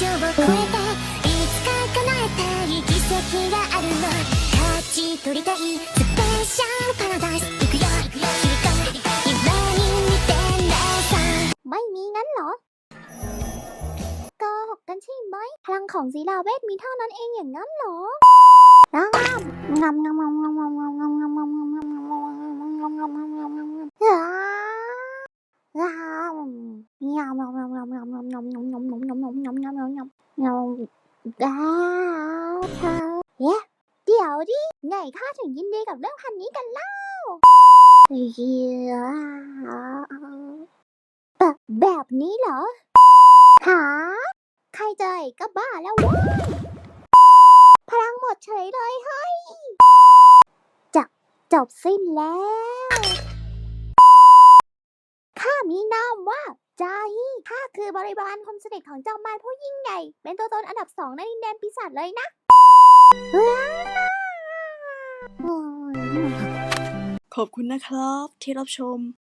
境を越えていつか叶えたい奇跡があるの勝ち取りたいスペシャルパラダイス行くよ行くよ切り替え今に見てなさไม่มีงั้นเหรอกหกกันใช่ไหมพลังของสีดาเวทมีเท่านั้นเองอย่างนั้นเหรอน้ำงางามงาม ยำยำยำยำยำยำยำยำยำยำยำยำยำยำยำยำยำยำก้าวเธอเอ๊ะเดี๋ยวดิไงข้าถึงยินดีกับเรื่องพันนี้กันเล่าเฮียแบบแบบนี้เหรอหาใครเจอก็บ้าแล้วว้ยพลังหมดเฉยเลยเฮ้ยจบจบสิ้นแล้ว นามว่าจาฮีข้าคือบริบาลคนสนิทของจอมมารผู้ยิ่งใหญ่ เป็นตัวตนอันดับสองในดินแดนปีศาจเลยนะขอบคุณนะครับที่รับชม